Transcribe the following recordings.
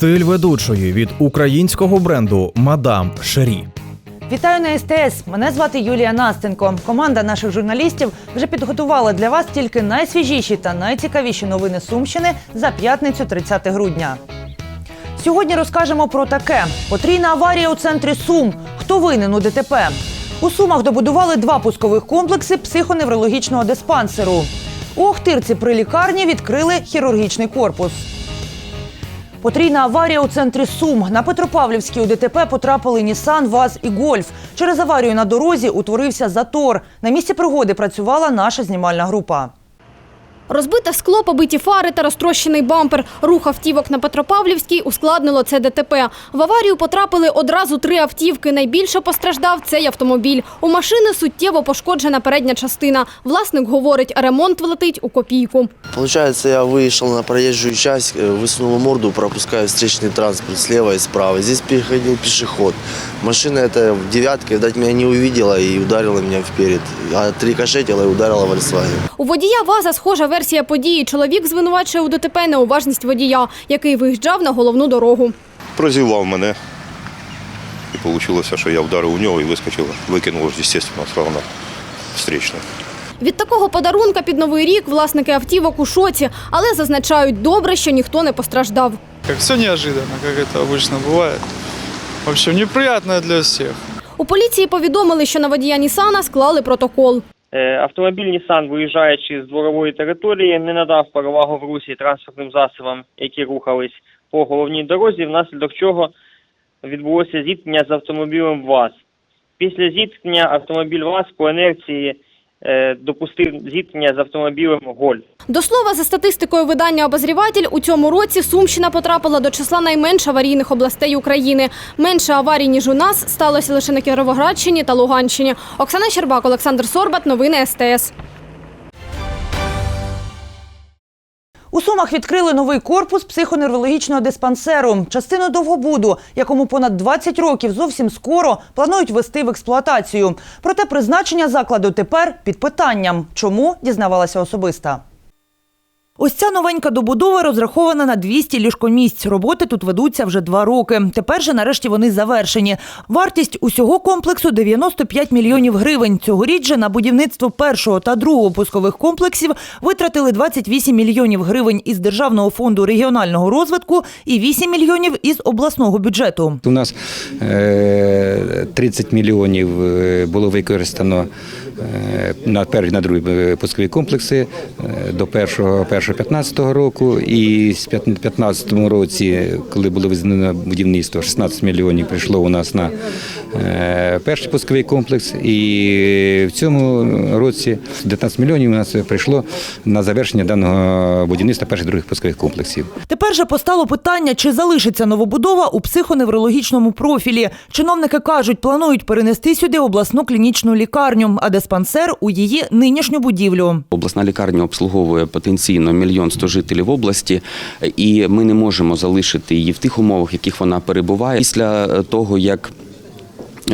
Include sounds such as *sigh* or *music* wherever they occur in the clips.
Стиль ведучої від українського бренду Мадам Шері. Вітаю на СТС. Мене звати Юлія Настенко. Команда наших журналістів вже підготувала для вас тільки найсвіжіші та найцікавіші новини Сумщини за п'ятницю 30 грудня. Сьогодні розкажемо про таке: потрійна аварія у центрі Сум. Хто винен у ДТП? У Сумах добудували два пускових комплекси психоневрологічного диспансеру. У Охтирці при лікарні відкрили хірургічний корпус. Потрійна аварія у центрі Сум. На Петропавлівській у ДТП потрапили Нісан, ВАЗ і Гольф. Через аварію на дорозі утворився затор. На місці пригоди працювала наша знімальна група. Розбите скло, побиті фари та розтрощений бампер. Рух автівок на Петропавлівській ускладнило це ДТП. В аварію потрапили одразу три автівки. Найбільше постраждав цей автомобіль. У машини суттєво пошкоджена передня частина. Власник говорить, ремонт влетить у копійку. Получается, я вышел на проезжую часть, э, высунул морду, пропуская встречный транспорт слева и справа. Здесь переходил пешеход. Машина эта в девятке, видать, меня не увидела и ударила меня вперед. А рикошетила и ударила Volkswagen. У водія ВАЗа схожа версія події. Чоловік звинувачує у ДТП неуважність водія, який виїжджав на головну дорогу. прозівав мене. І вийшло, що я вдарив у нього і вискочив, викинув, звісно, сразу на встречну. Від такого подарунка під новий рік власники автівок у шоці, але зазначають добре, що ніхто не постраждав. Как все неожиданно, как это обычно бывает. В общем, неприятно для всех. У поліції повідомили, що на водія Нісана склали протокол. Е, Автомобіль Нісан, виїжджаючи з дворової території, не надав перевагу в русі транспортним засобам, які рухались по головній дорозі, внаслідок чого відбулося зіткнення з автомобілем ВАЗ. Після зіткнення автомобіль ВАЗ по інерції допустив зіткнення з автомобілем Гольф. До слова, за статистикою видання «Обозріватель», у цьому році Сумщина потрапила до числа найменш аварійних областей України. Менше аварій, ніж у нас, сталося лише на Кіровоградщині та Луганщині. Оксана Щербак, Олександр Сорбат. Новини СТС. У Сумах відкрили новий корпус психоневрологічного диспансеру. Частину довгобуду, якому понад 20 років зовсім скоро планують ввести в експлуатацію. Проте призначення закладу тепер під питанням. Чому дізнавалася особиста. Ось ця новенька добудова розрахована на 200 ліжкомісць. Роботи тут ведуться вже два роки. Тепер же нарешті вони завершені. Вартість усього комплексу 95 мільйонів гривень. Цьогоріч же на будівництво першого та другого пускових комплексів витратили 28 мільйонів гривень із Державного фонду регіонального розвитку і 8 мільйонів із обласного бюджету. У нас е, 30 мільйонів е, було використано е, на перші на другі е, пускові комплекси е, до 1-15 року. І з 15 році, коли було визнано будівництво, 16 мільйонів прийшло у нас на е, перший пусковий комплекс. І в цьому році 19 мільйонів у нас прийшло на завершення даного будівництва перших других пускових комплексів. Тепер же постало питання, чи залишиться новобудова у психоневрологічному профілі. Чиновники кажуть, планують перенести сюди обласну клінічну лікарню, а диспансер у її нинішню будівлю. Обласна лікарня обслуговує потенційно мільйон сто жителів області, і ми не можемо залишити її в тих умовах, в яких вона перебуває. Після того, як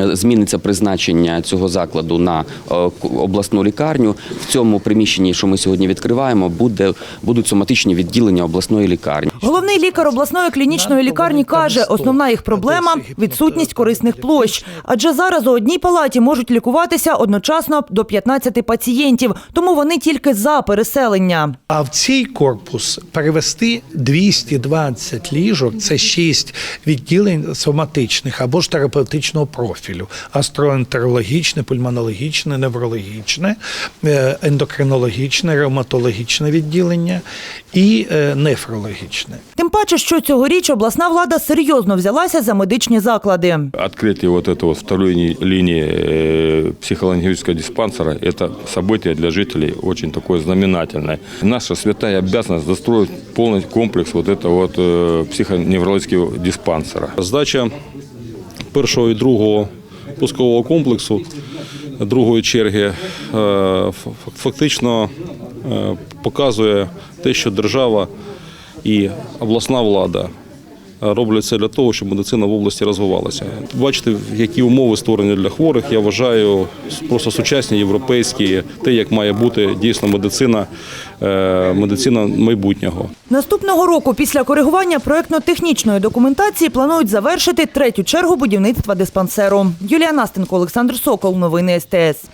Зміниться призначення цього закладу на е, к- обласну лікарню. В цьому приміщенні, що ми сьогодні відкриваємо, буде будуть соматичні відділення обласної лікарні. Головний лікар обласної клінічної лікарні каже, основна їх проблема відсутність корисних площ. Адже зараз у одній палаті можуть лікуватися одночасно до 15 пацієнтів, тому вони тільки за переселення. А в цей корпус перевести 220 ліжок це 6 відділень соматичних або ж терапевтичного профілю: астроентерологічне, пульмонологічне, неврологічне, е, ендокринологічне, ревматологічне відділення і е, нефрологічне. Тим паче, що цьогоріч обласна влада серйозно взялася за медичні заклади. Открытие вот этого вот второй ни- линии э, психологического диспансера – это событие для жителей очень такое знаменательное. Наша святая обязанность достроить полный комплекс вот этого вот э, психоневрологического диспансера. Здача першого і другого пускового комплексу другої черги е, фактично е, показує те, що держава і обласна влада роблять це для того, щоб медицина в області розвивалася. Бачите, які умови створені для хворих. Я вважаю просто сучасні європейські, те, як має бути дійсно медицина, е, медицина майбутнього. Наступного року після коригування проєктно-технічної документації планують завершити третю чергу будівництва диспансеру. Юлія Настенко, Олександр Сокол. Новини СТС.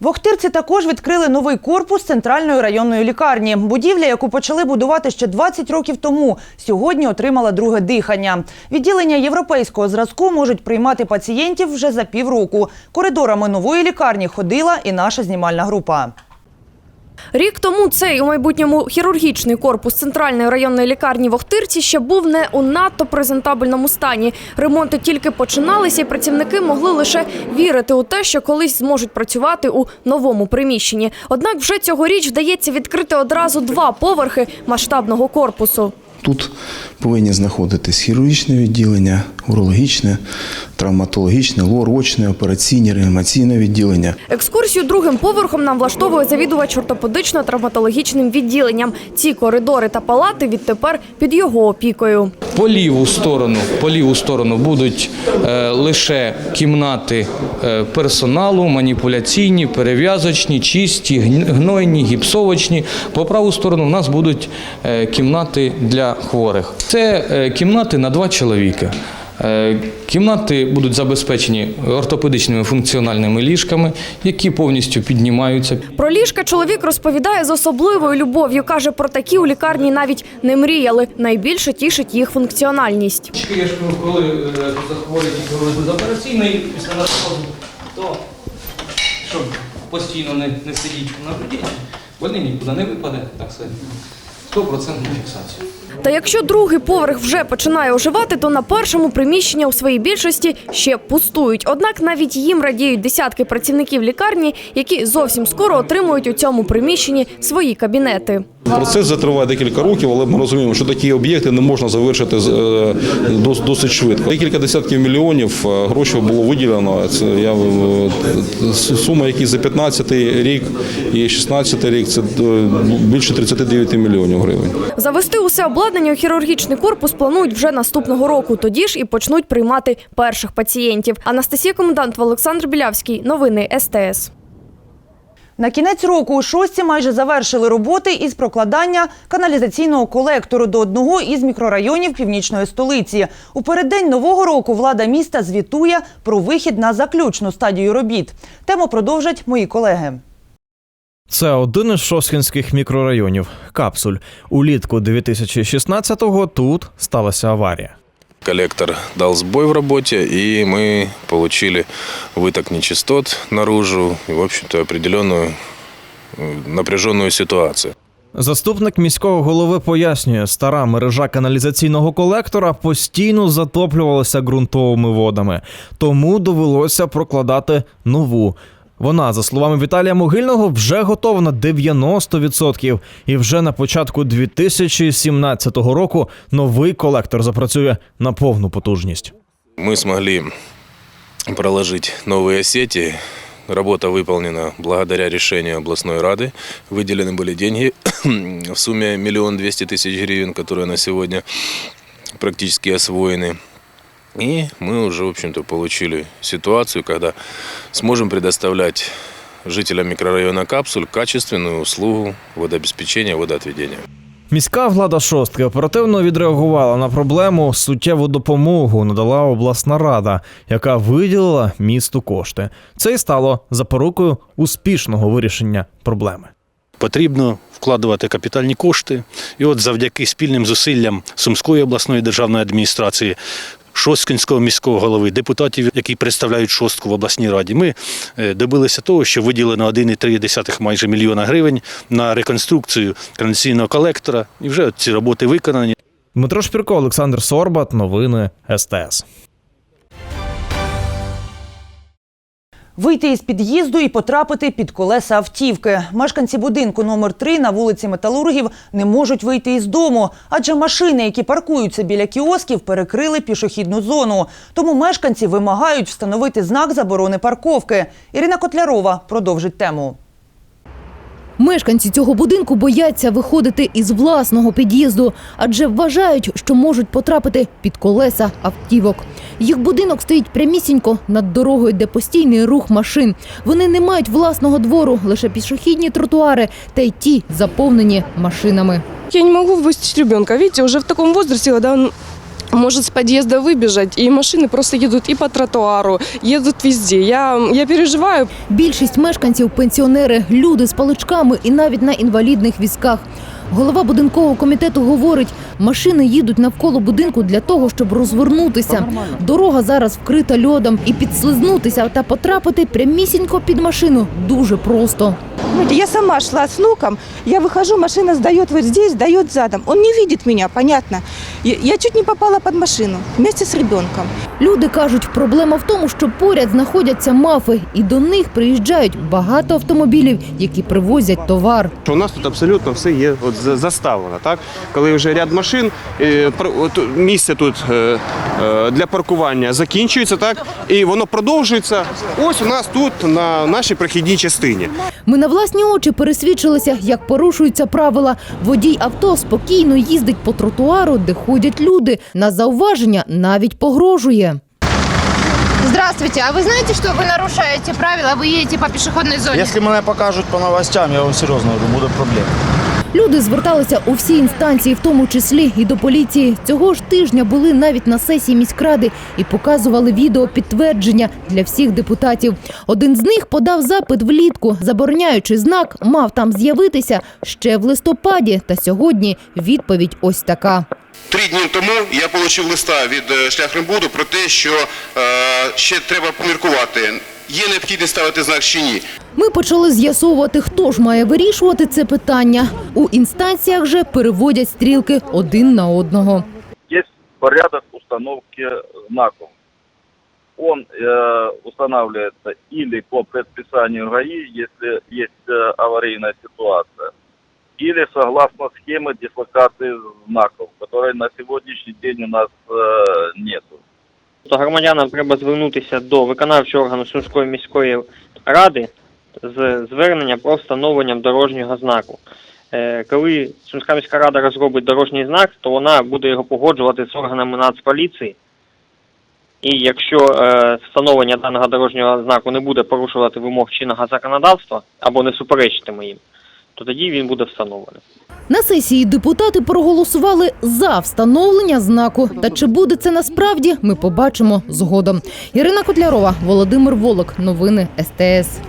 В Охтирці також відкрили новий корпус центральної районної лікарні. Будівля, яку почали будувати ще 20 років тому, сьогодні отримала друге дихання. Відділення європейського зразку можуть приймати пацієнтів вже за півроку. Коридорами нової лікарні ходила і наша знімальна група. Рік тому цей у майбутньому хірургічний корпус центральної районної лікарні в Охтирці ще був не у надто презентабельному стані. Ремонти тільки починалися, і працівники могли лише вірити у те, що колись зможуть працювати у новому приміщенні. Однак вже цьогоріч вдається відкрити одразу два поверхи масштабного корпусу. Тут повинні знаходитись хірургічне відділення, урологічне, травматологічне, лорочне, операційне, реанімаційне відділення. Екскурсію другим поверхом нам влаштовує завідувач ортопедично-травматологічним відділенням. Ці коридори та палати відтепер під його опікою. По ліву сторону, по ліву сторону будуть е, лише кімнати е, персоналу, маніпуляційні, перев'язочні, чисті, гн- гнойні, гіпсовочні. По праву сторону в нас будуть е, кімнати для хворих. Це е, кімнати на два чоловіка. Е, Кімнати будуть забезпечені ортопедичними функціональними ліжками, які повністю піднімаються. Про ліжка чоловік розповідає з особливою любов'ю. Каже, про такі у лікарні навіть не мріяли. Найбільше тішить їх функціональність. Я ж коли е, захворюють з операційної після наркозу, то щоб постійно не, не сидіти на груді, вони нікуди не випаде, так сказати. 100% фіксація. Та якщо другий поверх вже починає оживати, то на першому приміщення у своїй більшості ще пустують. Однак навіть їм радіють десятки працівників лікарні, які зовсім скоро отримують у цьому приміщенні свої кабінети. Процес затриває декілька років, але ми розуміємо, що такі об'єкти не можна завершити е, досить швидко. Декілька десятків мільйонів е, грошей було виділено. Це я сума, які за 15 рік і 16 рік, це е, більше 39 мільйонів гривень. Завести усе обладнання у хірургічний корпус планують вже наступного року. Тоді ж і почнуть приймати перших пацієнтів. Анастасія Комендант, Олександр Білявський. Новини СТС. На кінець року у шості майже завершили роботи із прокладання каналізаційного колектору до одного із мікрорайонів північної столиці. У переддень нового року влада міста звітує про вихід на заключну стадію робіт. Тему продовжать мої колеги. Це один із шосткінських мікрорайонів Капсуль. Улітку 2016-го тут сталася аварія. Коллектор дал сбой в работе, и мы получили выток нечистот наружу и, в общем-то, определенную э, напряженную ситуацию. Заступник міського голови пояснює, стара мережа каналізаційного колектора постійно затоплювалася ґрунтовими водами, тому довелося прокладати нову. Вона, за словами Віталія Могильного, вже готова на 90%. І вже на початку 2017 року новий колектор запрацює на повну потужність. Мы смогли проложить новые сети. Работа выполнена благодаря решению областной рады. Выделены были деньги в *clears throat* сумме миллион двести тысяч гривен, которые на сегодня практически освоены. И мы уже, в общем-то, получили ситуацию, когда сможем предоставлять жителям микрорайона Капсуль качественную услугу водообеспечения, водоотведения. Міська влада шостки оперативно відреагувала на проблему. Суттєву допомогу надала обласна рада, яка виділила місту кошти. Це й стало запорукою успішного вирішення проблеми. Потрібно вкладувати капітальні кошти. І от завдяки спільним зусиллям Сумської обласної державної адміністрації, Шосткинського міського голови, депутатів, які представляють шостку в обласній раді, ми е, добилися того, що виділено 1,3 майже мільйона гривень на реконструкцію каналізаційного колектора. І вже ці роботи виконані. Дмитро Шпірко, Олександр Сорбат, новини СТС. Вийти із під'їзду і потрапити під колеса автівки. Мешканці будинку номер 3 на вулиці Металургів не можуть вийти із дому, адже машини, які паркуються біля кіосків, перекрили пішохідну зону. Тому мешканці вимагають встановити знак заборони парковки. Ірина Котлярова продовжить тему. Мешканці цього будинку бояться виходити із власного під'їзду, адже вважають, що можуть потрапити під колеса автівок. Їх будинок стоїть прямісінько над дорогою, де постійний рух машин. Вони не мають власного двору, лише пішохідні тротуари, та й ті заповнені машинами. Я не могу выпустить ребенка. Видите, уже в таком возрасте, когда он может с подъезда выбежать, и машины просто едут и по тротуару, едут везде. Я, я переживаю. Більшість мешканців пенсіонери, люди з паличками і навіть на інвалідних візках. Голова будинкового комітету говорить, машини їдуть навколо будинку для того, щоб розвернутися. Дорога зараз вкрита льодом, і підслизнутися та потрапити прямісінько під машину дуже просто. Я сама шла с внуком, я выхожу, машина сдает вот здесь, сдает задом. Он не видит меня, понятно. Я, чуть не попала под машину вместе с ребенком. Люди кажуть, проблема в тому, що поряд знаходяться мафи, і до них приїжджають багато автомобілів, які привозять товар. У нас тут абсолютно все є от за- заставлено. Так? Коли вже ряд машин, е, пар- от місце тут е, е, для паркування закінчується, так? і воно продовжується ось у нас тут на нашій прохідній частині. Ми на власні очі пересвідчилися, як порушуються правила. Водій авто спокійно їздить по тротуару, де ходять люди. На зауваження навіть погрожує. Здравствуйте, а вы знаете, что вы нарушаете правила, вы едете по пешеходной зоне? Если мене покажуть по новостям, я вам серйозно говорю, буде проблема. Люди зверталися у всі інстанції, в тому числі і до поліції. Цього ж тижня були навіть на сесії міськради і показували відео підтвердження для всіх депутатів. Один з них подав запит влітку, забороняючи знак, мав там з'явитися ще в листопаді. Та сьогодні відповідь ось така. Три дні тому я отримав листа від е, шляхрембуду про те, що е, ще треба поміркувати, є необхідність ставити знак чи ні. Ми почали з'ясовувати, хто ж має вирішувати це питання. У інстанціях же переводять стрілки один на одного. есть порядок установки знаков. Он э, устанавливается или по предписанию ГАИ, если есть э, аварийная ситуация, или согласно схеме дислокации знаков, которой на сегодняшний день у нас э, нету. То громадянам треба звернутися до виконавчого органу Сумської міської ради з зверненням про встановленням дорожнього знаку. Е, Коли Сумська міська рада розробить дорожній знак, то вона буде його погоджувати з органами Нацполіції. І якщо е, встановлення даного дорожнього знаку не буде порушувати вимог чинного законодавства або не суперечитиме їм, то тоді він буде встановлений. На сесії депутати проголосували за встановлення знаку. Та чи буде це насправді, ми побачимо згодом. Ірина Котлярова, Володимир Волок. Новини СТС.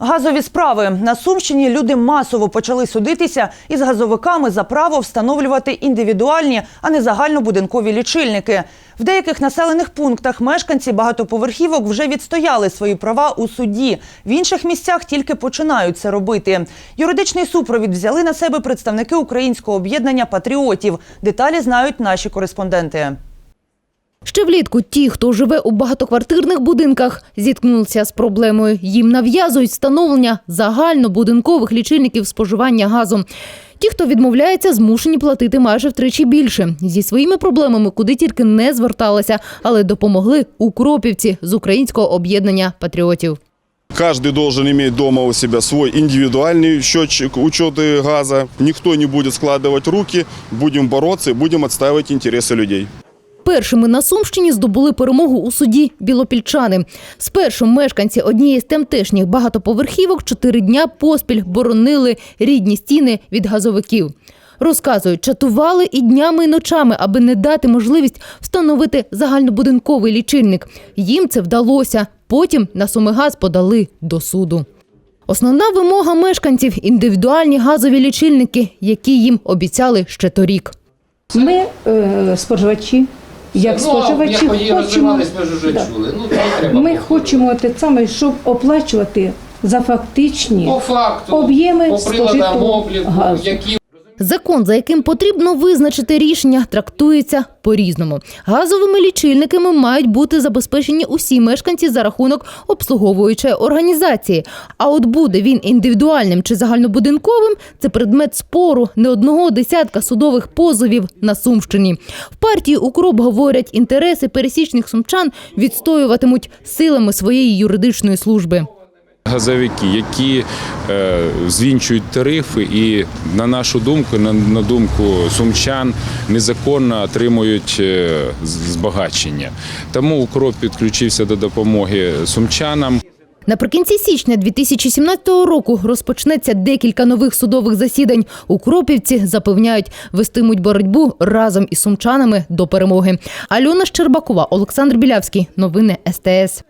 Газові справи на Сумщині люди масово почали судитися із газовиками за право встановлювати індивідуальні, а не загальнобудинкові лічильники. В деяких населених пунктах мешканці багатоповерхівок вже відстояли свої права у суді. В інших місцях тільки починають це робити. Юридичний супровід взяли на себе представники українського об'єднання патріотів. Деталі знають наші кореспонденти. Ще влітку ті, хто живе у багатоквартирних будинках, зіткнулися з проблемою. Їм нав'язують встановлення загальнобудинкових лічильників споживання газу. Ті, хто відмовляється, змушені платити майже втричі більше. Зі своїми проблемами куди тільки не зверталися, але допомогли укропівці з українського об'єднання патріотів. Каждый должен иметь дома у себя свой индивидуальный счетчик учета газа. Никто не будет складывать руки. Будем бороться и будем отстаивать интересы людей. Першими на Сумщині здобули перемогу у суді білопільчани. Спершу мешканці однієї з тамтешніх багатоповерхівок чотири дня поспіль боронили рідні стіни від газовиків. Розказують, чатували і днями, і ночами, аби не дати можливість встановити загальнобудинковий лічильник. Їм це вдалося. Потім на Сумигаз подали до суду. Основна вимога мешканців – індивідуальні газові лічильники, які їм обіцяли ще торік. Ми е, споживачі, як споживачі, хочемо, Да. ми хочемо те саме, щоб оплачувати за фактичні об'єми спожитого газу. Закон, за яким потрібно визначити рішення, трактується по-різному. Газовими лічильниками мають бути забезпечені усі мешканці за рахунок обслуговуючої організації. А от буде він індивідуальним чи загальнобудинковим – це предмет спору не одного десятка судових позовів на Сумщині. В партії «Укроп» говорять, інтереси пересічних сумчан відстоюватимуть силами своєї юридичної служби. Газовики, які е, звінчують тарифи, і на нашу думку, на, думку сумчан, незаконно отримують е, збагачення. Тому укроп підключився до допомоги сумчанам. Наприкінці січня 2017 року розпочнеться декілька нових судових засідань. Укропівці запевняють, вестимуть боротьбу разом із сумчанами до перемоги. Альона Щербакова, Олександр Білявський. Новини СТС.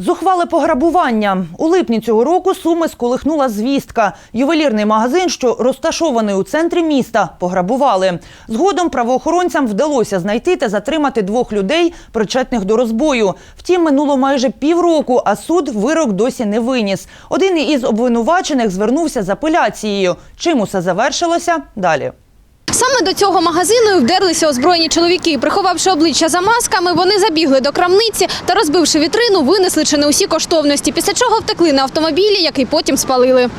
Зухвале пограбування. У липні цього року Суми сколихнула звістка. Ювелірний магазин, що розташований у центрі міста, пограбували. Згодом правоохоронцям вдалося знайти та затримати двох людей, причетних до розбою. Втім, минуло майже півроку, а суд вирок досі не виніс. Один із обвинувачених звернувся з апеляцією. Чим усе завершилося? Далі. Саме до цього магазину вдерлися озброєні чоловіки. Приховавши обличчя за масками, вони забігли до крамниці та, розбивши вітрину, винесли чи не усі коштовності, після чого втекли на автомобілі, який потім спалили.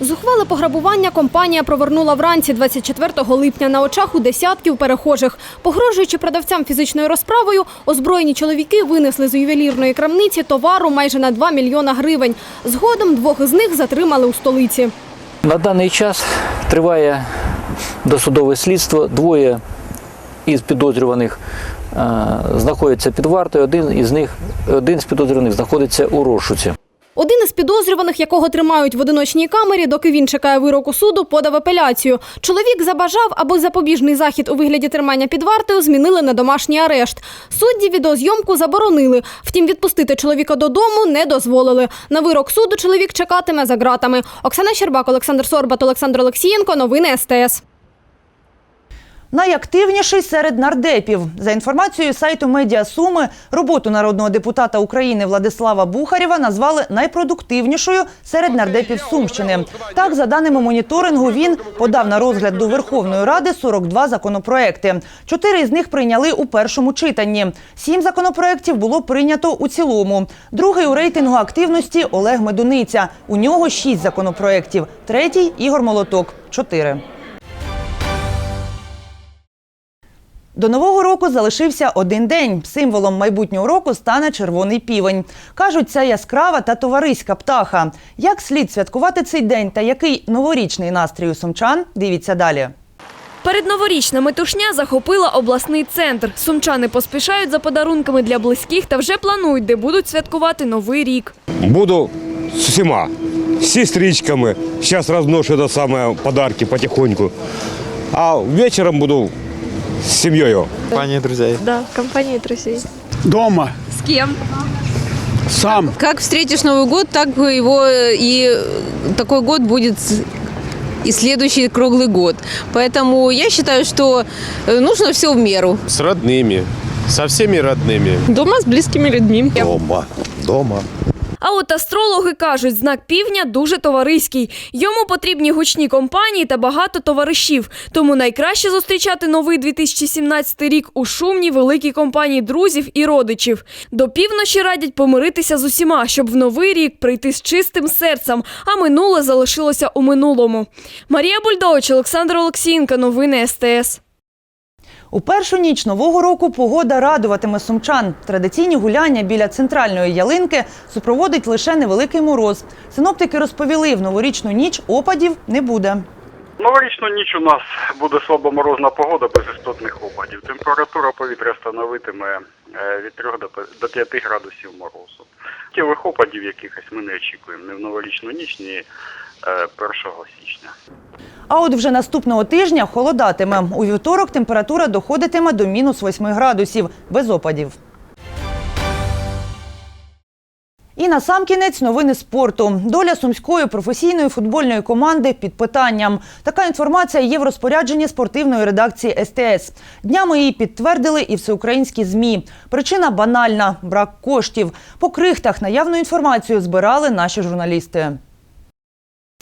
Зухвале пограбування компанія провернула вранці 24 липня на очах у десятків перехожих. Погрожуючи продавцям фізичною розправою, озброєні чоловіки винесли з ювелірної крамниці товару майже на 2 мільйона гривень. Згодом двох із них затримали у столиці. На даний час триває досудове слідство. Двоє із підозрюваних е, знаходяться під вартою. Один із них, один з підозрюваних знаходиться у розшуці. Один із підозрюваних, якого тримають в одиночній камері, доки він чекає вироку суду, подав апеляцію. Чоловік забажав, аби запобіжний захід у вигляді тримання під вартою змінили на домашній арешт. Судді відеозйомку заборонили. Втім, відпустити чоловіка додому не дозволили. На вирок суду чоловік чекатиме за ґратами. Оксана Щербак, Олександр Сорбат, Олександр Олексієнко. Новини СТС. Найактивніший серед нардепів. За інформацією сайту Медіа Суми, роботу народного депутата України Владислава Бухарєва назвали найпродуктивнішою серед нардепів Сумщини. Так, за даними моніторингу, він подав на розгляд до Верховної Ради 42 законопроекти. Чотири із них прийняли у першому читанні. Сім законопроєктів було прийнято у цілому. Другий у рейтингу активності Олег Медуниця. У нього шість законопроєктів. Третій Ігор Молоток чотири. До нового року залишився один день. Символом майбутнього року стане червоний півень. Кажуть, це яскрава та товариська птаха. Як слід святкувати цей день та який новорічний настрій у сумчан? Дивіться далі. Передноворічна метушня захопила обласний центр. Сумчани поспішають за подарунками для близьких та вже планують, де будуть святкувати новий рік. Буду с усіма, з сестричками. Зараз розношу це саме подарки потихоньку. А вечором буду з сім'єю. Компания друзей. Да, в компании друзей. Дома. С кем? Сам. Как встретишь Новый год, так его и такой год будет и следующий круглый год. Поэтому я считаю, что э, нужно все в меру. З родними, со всіми родними. Дома с близкими людьми. Дома. Дома. А от астрологи кажуть, знак півня дуже товариський. Йому потрібні гучні компанії та багато товаришів. Тому найкраще зустрічати новий 2017 рік у шумній великій компанії друзів і родичів. До півночі радять помиритися з усіма, щоб в новий рік прийти з чистим серцем, а минуле залишилося у минулому. Марія Бульдович, Олександр Олексієнко. Новини СТС. У першу ніч нового року погода радуватиме сумчан. Традиційні гуляння біля центральної ялинки супроводить лише невеликий мороз. Синоптики розповіли, в новорічну ніч опадів не буде. Новорічну ніч у нас буде слабоморозна погода без істотних опадів. Температура повітря становитиме е, від 3 до пе- до 5 градусів морозу. Тілих опадів якихось ми не очікуємо ні в новорічну ніч, ні 1 січня. А от вже наступного тижня холодатиме. У вівторок температура доходитиме до мінус 8 градусів без опадів. І на сам кінець новини спорту. Доля сумської професійної футбольної команди під питанням. Така інформація є в розпорядженні спортивної редакції СТС. Днями її підтвердили і всеукраїнські змі. Причина банальна брак коштів. По крихтах наявну інформацію збирали наші журналісти.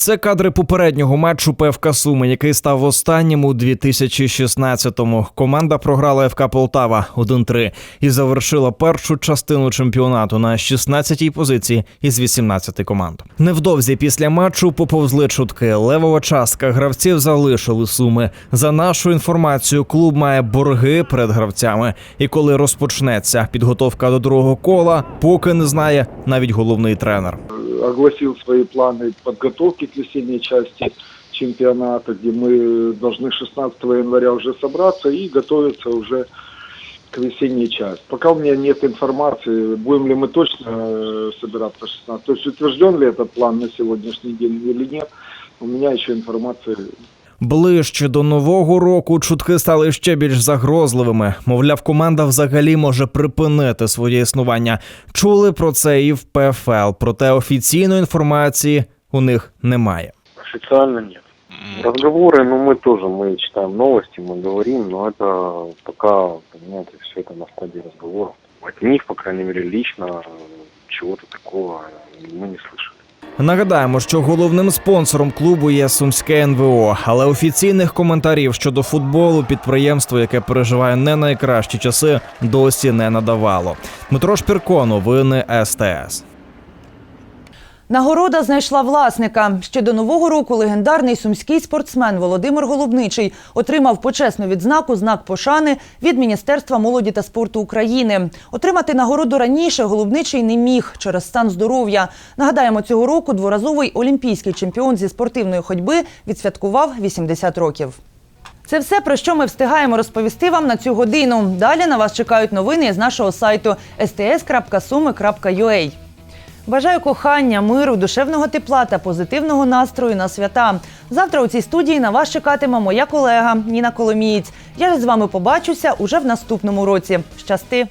Це кадри попереднього матчу ПФК Суми, який став останнім у 2016-му. Команда програла ФК Полтава 1-3 і завершила першу частину чемпіонату на 16-й позиції із 18 команд. Невдовзі після матчу поповзли чутки. Левова частка гравців залишили суми. За нашу інформацію, клуб має борги перед гравцями. І коли розпочнеться підготовка до другого кола, поки не знає навіть головний тренер огласил свои планы подготовки к весенней части чемпионата, где мы должны 16 января уже собраться и готовиться уже к весенней части. Пока у меня нет информации, будем ли мы точно э, собираться 16. То есть утвержден ли этот план на сегодняшний день или нет, у меня еще информации Ближче до нового року чутки стали ще більш загрозливими. Мовляв, команда взагалі може припинити своє існування. Чули про це і в ПФЛ, проте офіційної інформації у них немає. Официально нет. Разговоры, ну мы тоже, мы читаем новости, мы говорим, но это пока, понимаете, все это на стадии разговоров. От них, по крайней мере, лично э, чего-то такого мы не слышали. Нагадаємо, що головним спонсором клубу є сумське НВО, але офіційних коментарів щодо футболу підприємство, яке переживає не найкращі часи, досі не надавало. Дмитро Шпірко, новини СТС. Нагорода знайшла власника. Ще до нового року легендарний сумський спортсмен Володимир Голубничий отримав почесну відзнаку знак пошани від Міністерства молоді та спорту України. Отримати нагороду раніше Голубничий не міг через стан здоров'я. Нагадаємо, цього року дворазовий олімпійський чемпіон зі спортивної ходьби відсвяткував 80 років. Це все, про що ми встигаємо розповісти вам на цю годину. Далі на вас чекають новини з нашого сайту sts.sumi.ua. Бажаю кохання, миру, душевного тепла та позитивного настрою на свята. Завтра у цій студії на вас чекатиме моя колега Ніна Коломієць. Я з вами побачуся уже в наступному році. Щасти!